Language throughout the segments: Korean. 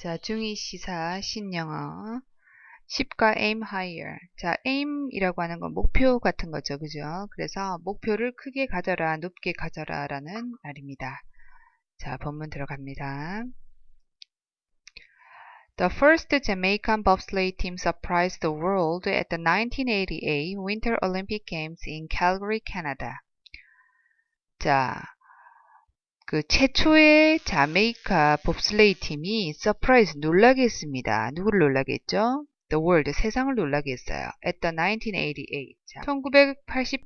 자, 중2 시사 신영어 10과 aim higher. 자, aim이라고 하는 건 목표 같은 거죠. 그죠? 그래서 목표를 크게 가져라, 높게 가져라 라는 말입니다. 자, 본문 들어갑니다. The first Jamaican bobsleigh team surprised the world at the 1988 Winter Olympic Games in Calgary, Canada. 자, 그 최초의 자메이카 봅슬레이 팀이 서프라이즈 놀라게 했습니다. 누구를 놀라게 했죠? The world, 세상을 놀라게 했어요. At the 1988. 자, 1980,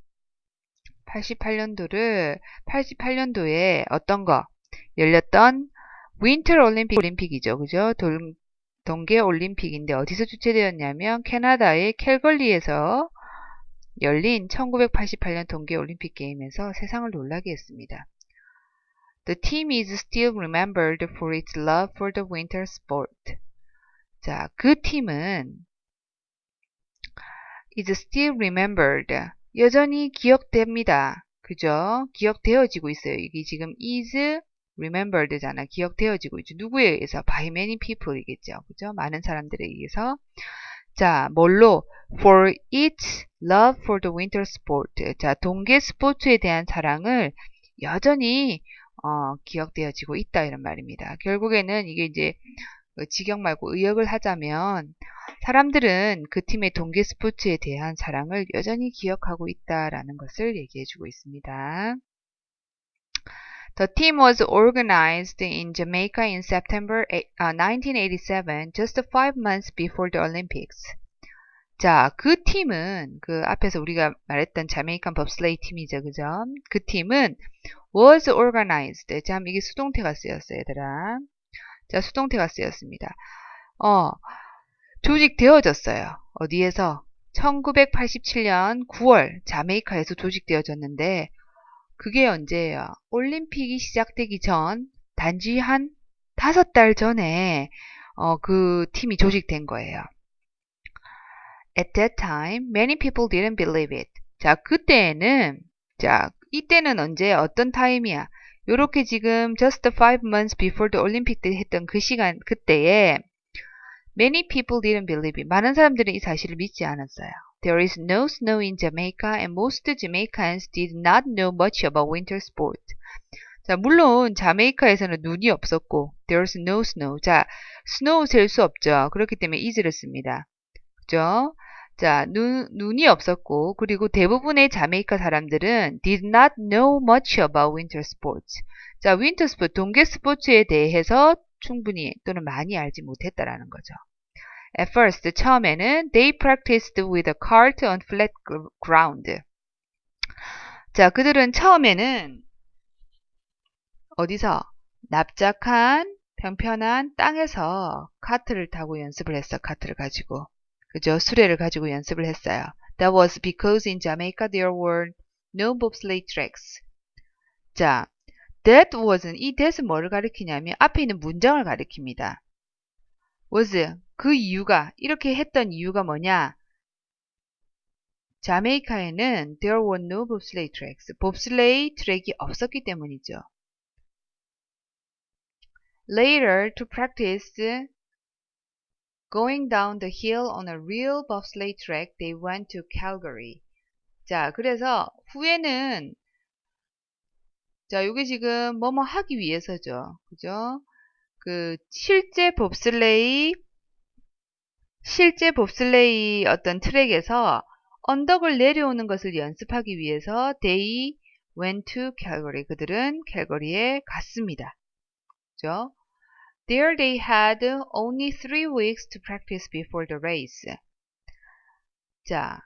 88년도를, 88년도에 어떤 거? 열렸던 윈터 올림픽, 올림픽이죠. 그죠? 동, 동계 올림픽인데 어디서 주최되었냐면 캐나다의 캘걸리에서 열린 1988년 동계 올림픽 게임에서 세상을 놀라게 했습니다. The team is still remembered for its love for the winter sport. 자, 그 팀은 is still remembered. 여전히 기억됩니다. 그죠? 기억되어지고 있어요. 이게 지금 is remembered잖아. 기억되어지고 있죠. 누구에 의해서? by many people이겠죠. 그죠? 많은 사람들에 의해서. 자, 뭘로? for its love for the winter sport. 자, 동계 스포츠에 대한 사랑을 여전히 어, 기억되어지고 있다 이런 말입니다. 결국에는 이게 이제 그 직역 말고 의역을 하자면 사람들은 그 팀의 동계 스포츠에 대한 사랑을 여전히 기억하고 있다라는 것을 얘기해주고 있습니다. The team was organized in Jamaica in September 1987, just five months before the Olympics. 자, 그 팀은 그 앞에서 우리가 말했던 자메이칸 법슬레이 팀이죠, 그죠? 그 팀은 was organized. 자, 이게 수동태가 쓰였어요, 얘들아. 자, 수동태가 쓰였습니다. 어, 조직되어졌어요. 어디에서? 1987년 9월 자메이카에서 조직되어졌는데 그게 언제예요? 올림픽이 시작되기 전 단지 한 다섯 달 전에 어, 그 팀이 조직된 거예요. At that time, many people didn't believe it. 자, 그때는 자, 이때는 언제 어떤 타임이야? 요렇게 지금 just five months before the Olympic 때 했던 그 시간 그때에 many people didn't believe it. 많은 사람들은 이 사실을 믿지 않았어요. There is no snow in Jamaica and most Jamaicans did not know much about winter sport. 자, 물론 자메이카에서는 눈이 없었고 there's no snow. 자, snow 셀 수 없죠. 그렇기 때문에 is를 씁니다. 그죠? 자, 눈, 눈이 없었고, 그리고 대부분의 자메이카 사람들은 did not know much about winter sports. 자, winter sport, 동계 스포츠에 대해서 충분히 또는 많이 알지 못했다라는 거죠. At first, 처음에는 they practiced with a cart on flat ground. 자, 그들은 처음에는 어디서 납작한 평편한 땅에서 카트를 타고 연습을 했어. 카트를 가지고. 그죠? 수레를 가지고 연습을 했어요. That was because in Jamaica there were no bobsleigh tracks. 자, that was은 이 that은 뭐를 가리키냐면 앞에 있는 문장을 가리킵니다. was 그 이유가 이렇게 했던 이유가 뭐냐? 자메이카에는 there were no bobsleigh tracks. 봅슬레이 트랙이 없었기 때문이죠. Later to practice Going down the hill on a real bobsleigh track, they went to Calgary. 자, 그래서 후에는 자, 요게 지금 뭐뭐 하기 위해서죠. 그죠? 그 실제 봅슬레이 실제 봅슬레이 어떤 트랙에서 언덕을 내려오는 것을 연습하기 위해서 they went to Calgary. 그들은 캘거리에 갔습니다. 그죠? There they had only three weeks to practice before the race. 자,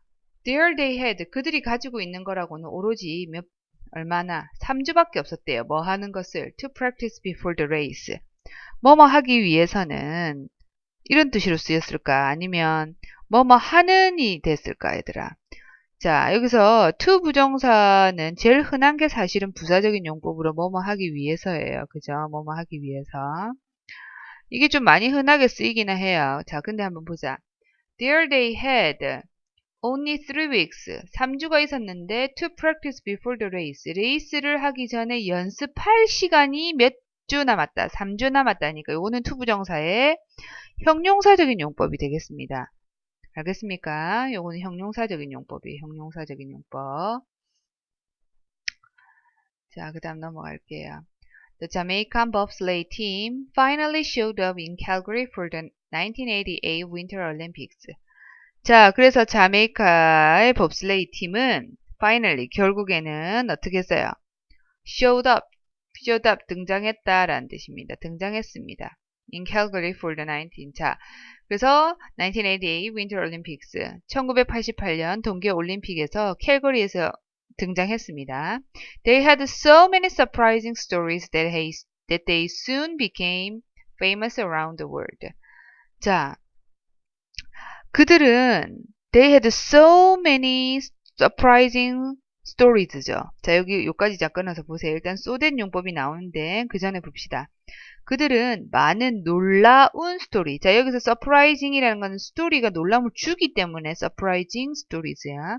there they had 그들이 가지고 있는 거라고는 오로지 몇 얼마나 3주밖에 없었대요. 뭐 하는 것을 to practice before the race. 뭐뭐 하기 위해서는 이런 뜻으로 쓰였을까? 아니면 뭐뭐 하는이 됐을까, 얘들아? 자, 여기서 to 부정사는 제일 흔한 게 사실은 부사적인 용법으로 뭐뭐 하기 위해서예요. 그죠? 뭐뭐 하기 위해서. 이게 좀 많이 흔하게 쓰이기는 해요. 자, 근데 한번 보자. There they had only three weeks. 3주가 있었는데 to practice before the race. 레이스를 하기 전에 연습할 시간이 몇 주 남았다, 3주 남았다니까 요거는 투부정사의 형용사적인 용법이 되겠습니다. 알겠습니까? 요거는 형용사적인 용법이에요. 형용사적인 용법. 자, 그 다음 넘어갈게요. The Jamaican bobsleigh team finally showed up in Calgary for the 1988 Winter Olympics. 자, 그래서 자메이카의 봅슬레이 팀은 finally 결국에는 어떻게 했어요? showed up, showed up 등장했다라는 뜻입니다. 등장했습니다. in Calgary for the 19. 자, 그래서 1988 Winter Olympics 1988년 동계 올림픽에서 캘거리에서 등장했습니다. They had so many surprising stories that, they, that they soon became famous around the world. 자, 그들은 they had so many surprising stories죠. 자, 여기 요까지 자 끊어서 보세요. 일단 쏘된 용법이 나오는데 그 전에 봅시다. 그들은 많은 놀라운 스토리. 자, 여기서 surprising이라는 건 스토리가 놀람을 주기 때문에 surprising stories야.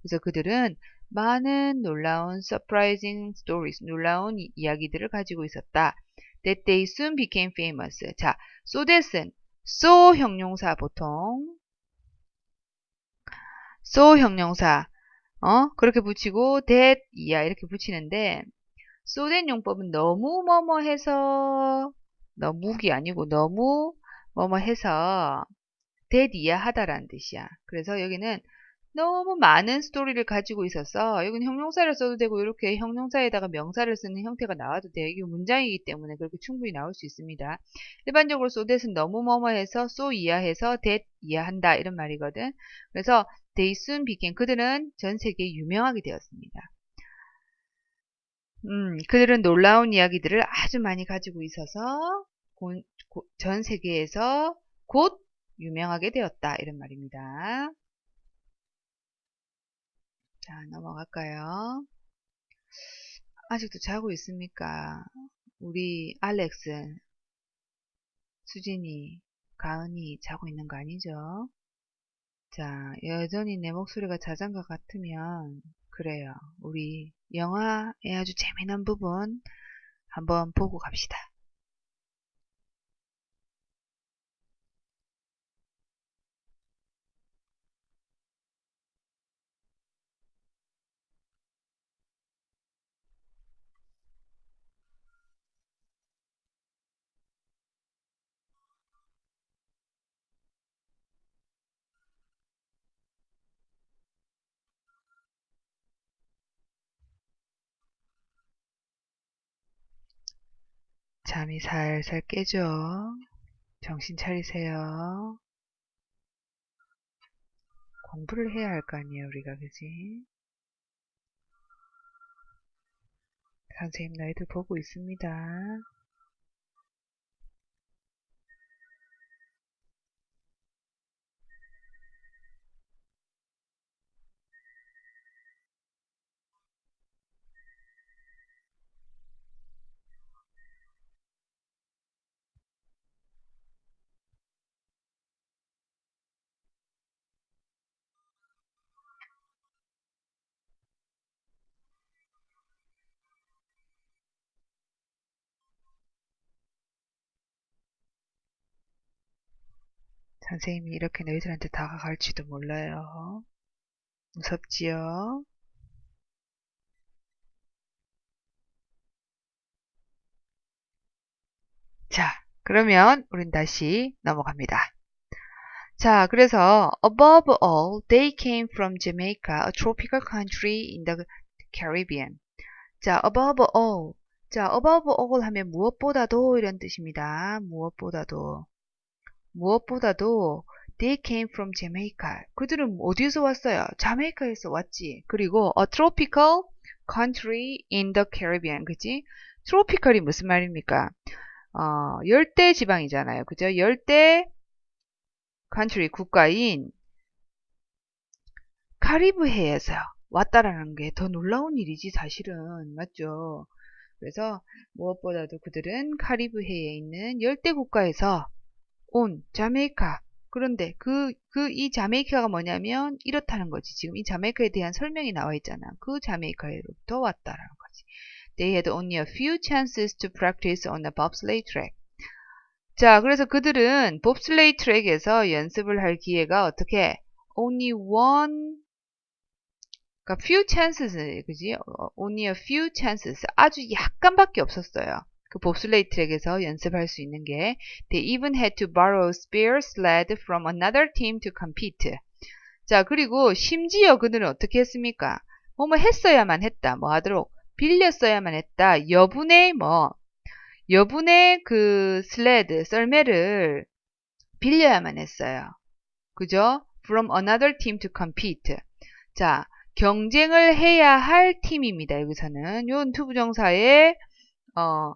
그래서 그들은 많은 놀라운 surprising stories, 놀라운 이, 이야기들을 가지고 있었다. That they soon became famous. 자, so that은 so 형용사 보통 so 형용사 어 그렇게 붙이고 that 이야 이렇게 붙이는데 so that 용법은 너무 뭐뭐 해서 너무기 아니고 너무 뭐뭐 해서 that 이야 하다라는 뜻이야. 그래서 여기는 너무 많은 스토리를 가지고 있어서 여기는 형용사를 써도 되고 이렇게 형용사에다가 명사를 쓰는 형태가 나와도 돼요. 이게 문장이기 때문에 그렇게 충분히 나올 수 있습니다. 일반적으로 so that은 너무 뭐뭐해서 so 이하해서 that 이하한다 이런 말이거든. 그래서 they soon became 그들은 전 세계에 유명하게 되었습니다. 음, 그들은 놀라운 이야기들을 아주 많이 가지고 있어서 고, 고, 전 세계에서 곧 유명하게 되었다 이런 말입니다. 자, 넘어갈까요? 아직도 자고 있습니까? 우리 알렉스, 수진이, 가은이 자고 있는 거 아니죠? 자, 여전히 내 목소리가 것 같으면 그래요. 우리 영화의 아주 재미난 부분 한번 보고 갑시다. 잠이 살살 깨죠. 정신 차리세요. 공부를 해야 할 거 아니에요, 우리가, 그지? 선생님 너희들 보고 있습니다. 선생님이 이렇게 너희들한테 다가갈지도 몰라요. 무섭지요? 자, 그러면 우린 다시 넘어갑니다. 자, 그래서 above all, they came from Jamaica, a tropical country in the Caribbean. 자, above all. 자, above all 하면 무엇보다도 이런 뜻입니다. 무엇보다도. 무엇보다도 they came from Jamaica. 그들은 어디서 왔어요? 자메이카에서 왔지. 그리고 a tropical country in the Caribbean. 그지? tropical이 무슨 말입니까? 어, 열대 지방이잖아요. 그죠? 열대 country 국가인 카리브해에서 왔다라는 게 더 놀라운 일이지 사실은 맞죠? 그래서 무엇보다도 그들은 카리브해에 있는 열대 국가에서 온 자메이카 그런데 그 그 이 자메이카가 뭐냐면 이렇다는 거지 지금 이 자메이카에 대한 설명이 나와 있잖아 그 자메이카로부터 왔다라는 거지 They had only a few chances to practice on a bobsleigh track. 자, 그래서 그들은 봅슬레이 트랙에서 연습을 할 기회가 어떻게 only one 그러니까 few chances 그지? only a few chances 아주 약간밖에 없었어요. 그 봅슬레이 트랙에서 연습할 수 있는 게 they even had to borrow spare sled from another team to compete. 자, 그리고 심지어 그들은 어떻게 했습니까? 뭐뭐 했어야만 했다. 뭐 하도록 빌렸어야만 했다. 여분의 뭐 여분의 그 슬레드, 썰매를 빌려야만 했어요. 그죠? From another team to compete. 자, 경쟁을 해야 할 팀입니다. 여기서는 요 투부정사의 어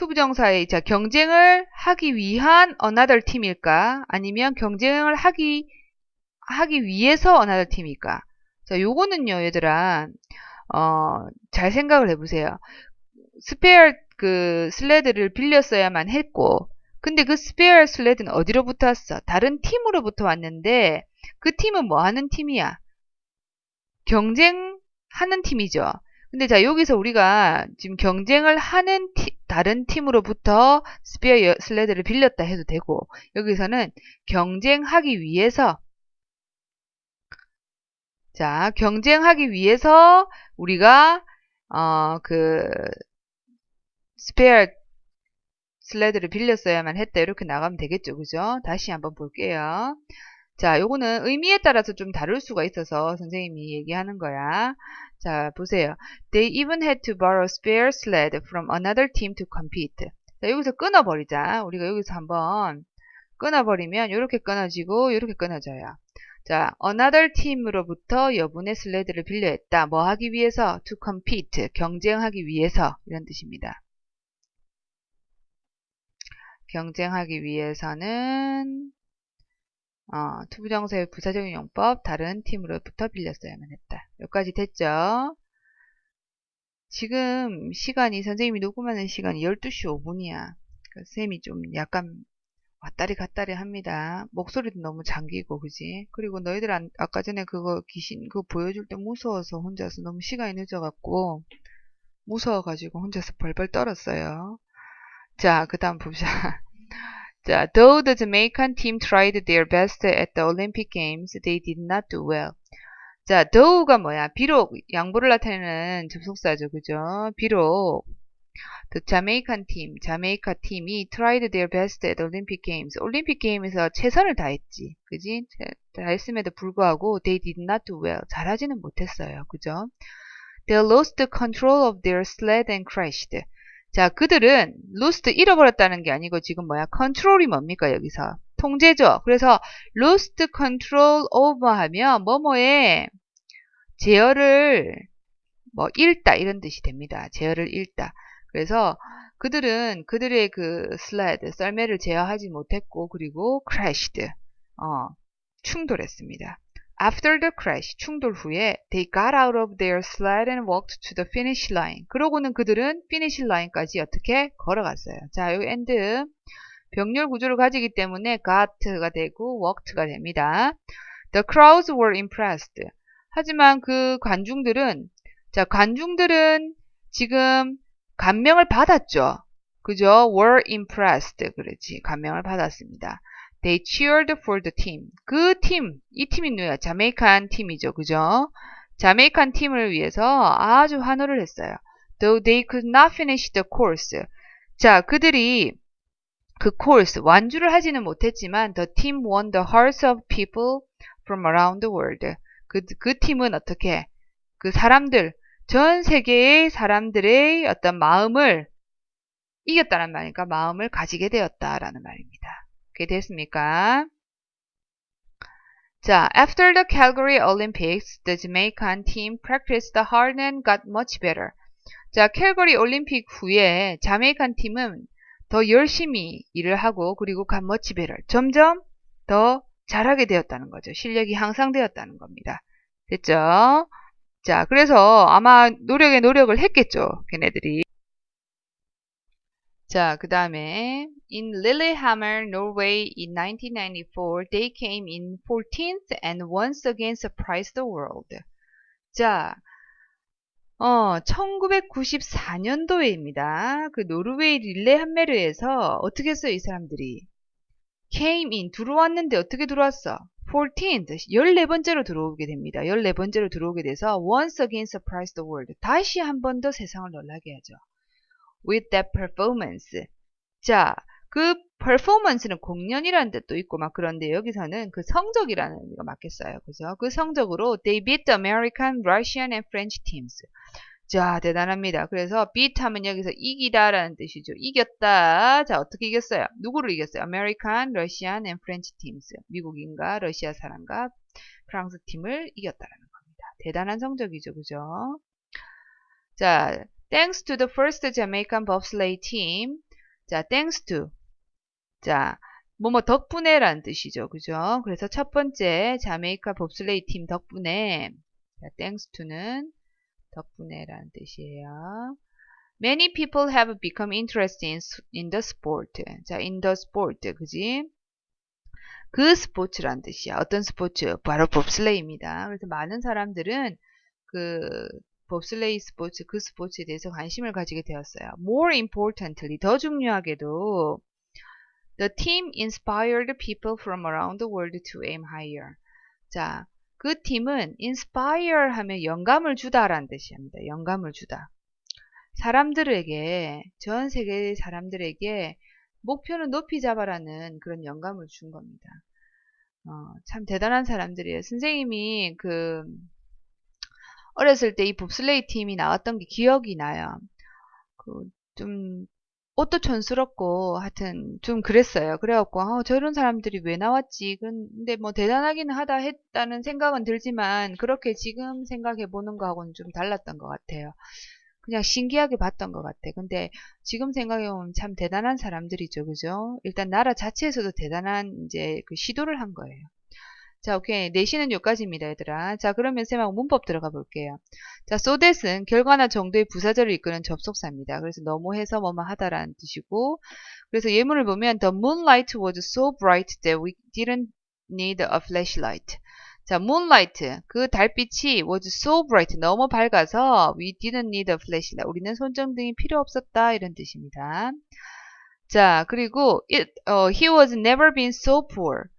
투부정사의 자 경쟁을 하기 위한 another 팀일까? 아니면 경쟁을 하기 하기 위해서 another 팀일까? 자, 요거는요, 얘들아. 어, 잘 생각을 해보세요. 스페어 그 슬레드를 빌렸어야만 했고 근데 그 스페어 슬레드는 어디로부터 왔어? 다른 팀으로부터 왔는데 그 팀은 뭐 하는 팀이야? 경쟁하는 팀이죠. 근데 자 여기서 우리가 지금 경쟁을 하는 티, 다른 팀으로부터 스페어 슬레드를 빌렸다 해도 되고 여기서는 경쟁하기 위해서 자 경쟁하기 위해서 우리가 어 그 스페어 슬레드를 빌렸어야만 했다. 이렇게 나가면 되겠죠. 그죠? 다시 한번 볼게요. 자, 요거는 의미에 따라서 좀 다를 수가 있어서 선생님이 얘기하는 거야. 자, 보세요. They even had to borrow spare sled from another team to compete. 자, 여기서 끊어버리자. 우리가 여기서 한번 끊어버리면 이렇게 끊어지고 이렇게 끊어져요. 자, another team으로부터 여분의 슬레드를 빌려 했다. 뭐 하기 위해서? to compete. 경쟁하기 위해서. 이런 뜻입니다. 경쟁하기 위해서는 어, 투부정사의 부사적인 용법 다른 팀으로부터 빌렸어야만 했다. 여기까지 됐죠? 지금 시간이 선생님이 녹음하는 시간이 12시 5분이야. 그 쌤이 좀 약간 왔다리 갔다리 합니다. 목소리도 너무 잠기고 그지? 그리고 너희들 안, 아까 전에 그거 귀신 그거 보여줄 때 무서워서 혼자서 너무 시간이 늦어갖고 무서워가지고 혼자서 벌벌 떨었어요. 자, 그 다음 보자. 자, though the Jamaican team tried their best at the Olympic Games, they did not do well. 자, though가 뭐야? 비록 양보를 나타내는 접속사죠, 그죠? 비록 the Jamaican team, 자메이카 팀이 tried their best at Olympic Games. 올림픽 게임에서 최선을 다했지, 그지? 다했음에도 불구하고 they did not do well. 잘하지는 못했어요, 그죠? They lost control of their sled and crashed. 자, 그들은 lost 잃어버렸다는 게 아니고 지금 뭐야? control이 뭡니까 여기서? 통제죠. 그래서 lost control over 하면 뭐뭐에 제어를 뭐 잃다 이런 뜻이 됩니다. 제어를 잃다. 그래서 그들은 그들의 그 sled 썰매를 제어하지 못했고 그리고 crashed 어, 충돌했습니다. After the crash, 충돌 후에 they got out of their sled and walked to the finish line. 그러고는 그들은 finish line까지 어떻게 걸어갔어요. 자, 여기 end 병렬 구조를 가지기 때문에 got가 되고 walked가 됩니다. The crowds were impressed. 하지만 그 관중들은 자, 관중들은 지금 감명을 받았죠. 그죠? were impressed. 그렇지. 감명을 받았습니다. They cheered for the team. 그 팀, 이 팀이 누구야? 자메이칸 팀이죠. 그죠? 자메이칸 팀을 위해서 아주 환호를 했어요. Though they could not finish the course. 자, 그들이 그 course, 완주를 하지는 못했지만 the team won the hearts of people from around the world. 그, 그 팀은 어떻게? 그 사람들, 전 세계의 사람들의 어떤 마음을 이겼다는 말이니까 마음을 가지게 되었다라는 말입니다. 그게 됐습니까? 자, after the Calgary Olympics, the Jamaican team practiced hard and got much better. 자, 캘거리 올림픽 후에 자메이칸 팀은 더 열심히 일을 하고 그리고 got much better. 점점 더 잘하게 되었다는 거죠. 실력이 향상되었다는 겁니다. 됐죠? 자, 그래서 아마 노력에 노력을 했겠죠. 걔네들이. 자, 그 다음에 in Lillehammer, Norway in 1994, they came in 14th and once again surprised the world. 자, 어, 1994년도에입니다. 그 노르웨이 릴레 한메르에서 어떻게 했어요, 이 사람들이? came in, 들어왔는데 어떻게 들어왔어? 14th, 14번째로 들어오게 됩니다. 14번째로 들어오게 돼서 once again surprise the world. 다시 한 번 더 세상을 놀라게 하죠. With that performance. 자, 그 performance는 공연이라는 뜻도 있고 막 그런데 여기서는 그 성적이라는 의미가 맞겠어요. 그죠? 그 성적으로 they beat the American, Russian and French teams. 자, 대단합니다. 그래서 beat 하면 여기서 이기다라는 뜻이죠. 이겼다. 자, 어떻게 이겼어요? 누구를 이겼어요? American, Russian and French teams. 미국인과 러시아 사람과 프랑스 팀을 이겼다라는 겁니다. 대단한 성적이죠. 그죠? 자, thanks to the first Jamaican bobsleigh team. 자, thanks to. 자, 뭐뭐 덕분에라는 뜻이죠. 그죠? 그래서 첫 번째 자메이카 봅슬레이 팀 덕분에 자, thanks to는 덕분에라는 뜻이에요. Many people have become interested in, in the sport. 자, in the sport. 그지? 그 스포츠란 뜻이야. 어떤 스포츠? 바로 봅슬레이입니다. 그래서 많은 사람들은 그 봅슬레이 스포츠, 그 스포츠에 대해서 관심을 가지게 되었어요. More importantly, 더 중요하게도 The team inspired people from around the world to aim higher. 자, 그 팀은 inspire 하면 영감을 주다라는 뜻입니다. 영감을 주다. 사람들에게, 전 세계 사람들에게 목표는 높이 잡아라는 그런 영감을 준 겁니다. 어, 참 대단한 사람들이에요. 선생님이 그 어렸을 때 이 봅슬레이 팀이 나왔던 게 기억이 나요. 그 좀 옷도 촌스럽고 하여튼 좀 그랬어요. 그래갖고 어, 저런 사람들이 왜 나왔지? 근데 뭐 대단하기는 하다 했다는 생각은 들지만 그렇게 지금 생각해 보는 거하고는 좀 달랐던 것 같아요. 그냥 신기하게 봤던 것 같아. 근데 지금 생각해보면 참 대단한 사람들이죠. 그죠? 일단 나라 자체에서도 대단한 이제 그 시도를 한 거예요. 자, 오케이. 내신은 여기까지입니다, 얘들아. 자, 그러면 쌤하고 문법 들어가 볼게요. 자, so that은 결과나 정도의 부사절을 이끄는 접속사입니다. 그래서 너무 해서 뭐뭐 하다라는 뜻이고, 그래서 예문을 보면 the moonlight was so bright that we didn't need a flashlight. 자, moonlight, 그 달빛이 was so bright, 너무 밝아서 we didn't need a flashlight. 우리는 손전등이 필요 없었다, 이런 뜻입니다. 자, 그리고 it, uh, he was never been so poor.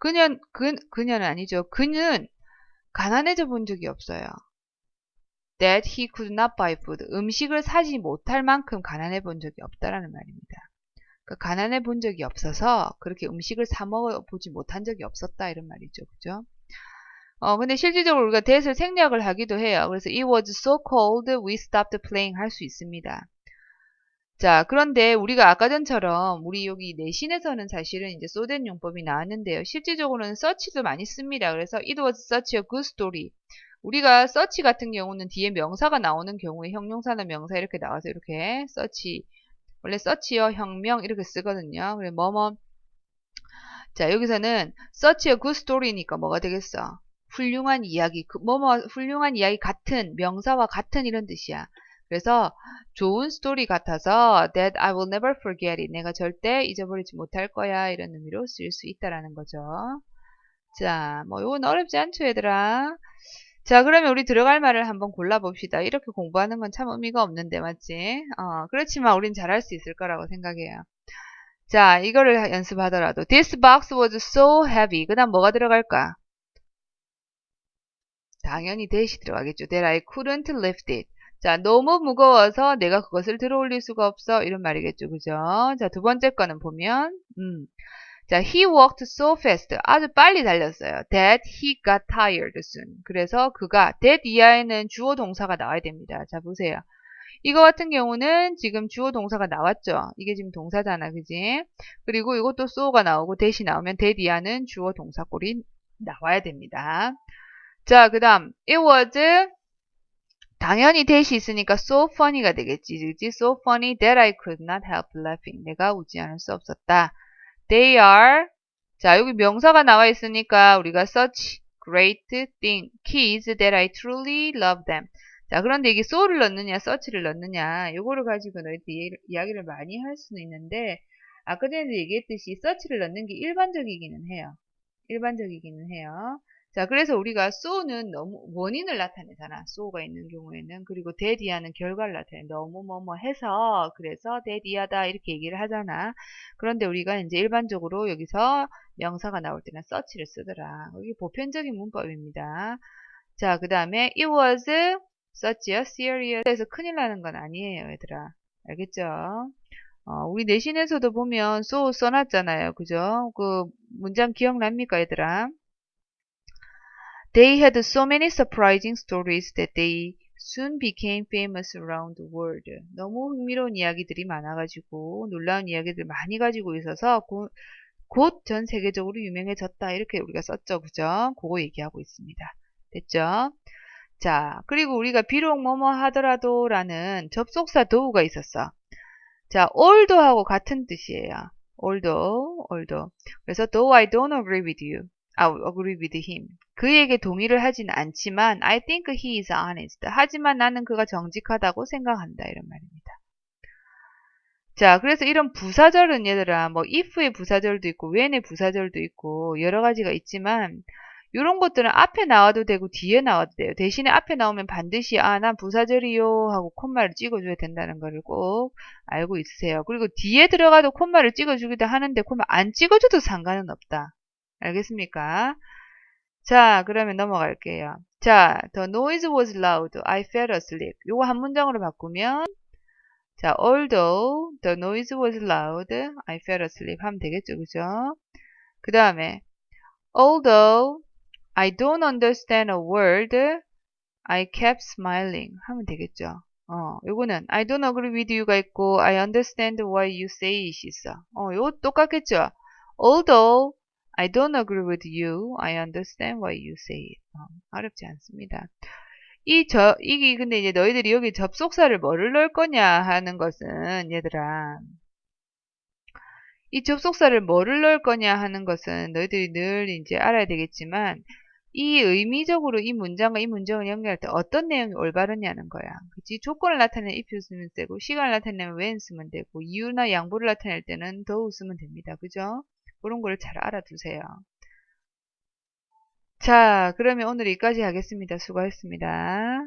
그년, 그, 그녀는 아니죠. 그는 가난해져 본 적이 없어요. That he could not buy food. 음식을 사지 못할 만큼 가난해 본 적이 없다라는 말입니다. 그 가난해 본 적이 없어서 그렇게 음식을 사 먹어 보지 못한 적이 없었다 이런 말이죠. 그죠? 어, 근데 실질적으로 우리가 that을 생략을 하기도 해요. 그래서 it was so cold we stopped playing 할 수 있습니다. 자, 그런데 우리가 아까 전처럼 우리 여기 내신에서는 사실은 이제 소된 용법이 나왔는데요. 실질적으로는 서치도 많이 씁니다. 그래서 it was such a good story. 우리가 서치 같은 경우는 뒤에 명사가 나오는 경우에 형용사나 명사 이렇게 나와서 이렇게 서치 원래 서치어 혁명 이렇게 쓰거든요. 그래 뭐뭐 자 여기서는 such a good story니까 뭐가 되겠어? 훌륭한 이야기, 그 뭐뭐 훌륭한 이야기 같은 명사와 같은 이런 뜻이야. 그래서 좋은 스토리 같아서 that I will never forget it. 내가 절대 잊어버리지 못할 거야. 이런 의미로 쓸수 있다라는 거죠. 자, 뭐 이건 어렵지 않죠, 얘들아. 자, 그러면 우리 들어갈 말을 한번 골라봅시다. 이렇게 공부하는 건 참 의미가 없는데, 맞지? 어, 그렇지만 우린 잘할 수 있을 거라고 생각해요. 자, 이거를 연습하더라도 This box was so heavy. 그 다음 뭐가 들어갈까? 당연히 대시 들어가겠죠. That I couldn't lift it. 자, 너무 무거워서 내가 그것을 들어 올릴 수가 없어. 이런 말이겠죠. 그죠? 자, 두 번째 거는 보면, 음. 자, he walked so fast. 아주 빨리 달렸어요. that he got tired soon. 그래서 그가, that 이하에는 주어 동사가 나와야 됩니다. 자, 보세요. 이거 같은 경우는 지금 주어 동사가 나왔죠. 이게 지금 동사잖아. 그지? 그리고 이것도 so가 나오고 that이 나오면 that 이하는 주어 동사꼴이 나와야 됩니다. 자, 그 다음, it was 당연히 대시 있으니까 so funny가 되겠지. 그지? So funny that I could not help laughing. 내가 웃지 않을 수 없었다. They are 자 여기 명사가 나와 있으니까 우리가 such great thing kids that I truly love them. 자 그런데 이게 so를 넣느냐 such를 넣느냐 요거를 가지고 너희들 이야기를 많이 할 수는 있는데 아까 전에 얘기했듯이 such를 넣는 게 일반적이기는 해요. 일반적이기는 해요. 자, 그래서 우리가 so는 너무 원인을 나타내잖아. so가 있는 경우에는. 그리고 대디하는 결과를 나타내. 너무 뭐뭐 해서 그래서 대디하다 이렇게 얘기를 하잖아. 그런데 우리가 이제 일반적으로 여기서 명사가 나올 때는 such를 쓰더라. 여기 보편적인 문법입니다. 자, 그 다음에 it was such a serious 해서 큰일 나는 건 아니에요, 얘들아. 알겠죠? 어, 우리 내신에서도 보면 so 써놨잖아요. 그죠? 그 문장 기억납니까, 얘들아? They had so many surprising stories that they soon became famous around the world. 너무 흥미로운 이야기들이 많아가지고 놀라운 이야기들 많이 가지고 있어서 곧 전 세계적으로 유명해졌다. 이렇게 우리가 썼죠. 그죠? 그거 얘기하고 있습니다. 됐죠? 자, 그리고 우리가 비록 뭐뭐 하더라도 라는 접속사 도우가 있었어. 자, although 같은 뜻이에요. although, although. 그래서 though I don't agree with you. Agree with him. 그에게 동의를 하진 않지만 I think he is honest. 하지만 나는 그가 정직하다고 생각한다. 이런 말입니다. 자, 그래서 이런 부사절은 얘들아, 뭐 if의 부사절도 있고 when의 부사절도 있고 여러 가지가 있지만 이런 것들은 앞에 나와도 되고 뒤에 나와도 돼요. 대신에 앞에 나오면 반드시 아, 난 부사절이요 하고 콤마를 찍어줘야 된다는 거를 꼭 알고 있으세요. 그리고 뒤에 들어가도 콤마를 찍어주기도 하는데 콤마 안 찍어줘도 상관은 없다. 알겠습니까? 자, 그러면 넘어갈게요. 자, the noise was loud. I fell asleep. 요거 한 문장으로 바꾸면 자, although the noise was loud, I fell asleep 하면 되겠죠, 그죠? 그 다음에 although I don't understand a word, I kept smiling 하면 되겠죠. 어, 요거는 I don't agree with you가 있고 I understand why you say it 있어. 어, 요거 똑같겠죠. Although I don't agree with you, I understand why you say it. 어, 어렵지 않습니다. 이 저, 이게 근데 이제 너희들이 여기 접속사를 뭐를 넣을 거냐 하는 것은 얘들아 이 접속사를 뭐를 넣을 거냐 하는 것은 너희들이 늘 이제 알아야 되겠지만 이 의미적으로 이 문장과 이 문장을 연결할 때 어떤 내용이 올바르냐는 거야. 그치? 조건을 나타내는 if 쓰면 되고, 시간을 나타내면 when 쓰면 되고, 이유나 양보를 나타낼 때는 though 쓰면 됩니다. 그죠? 그런 걸 잘 알아두세요. 자, 그러면 오늘 여기까지 하겠습니다. 수고하셨습니다.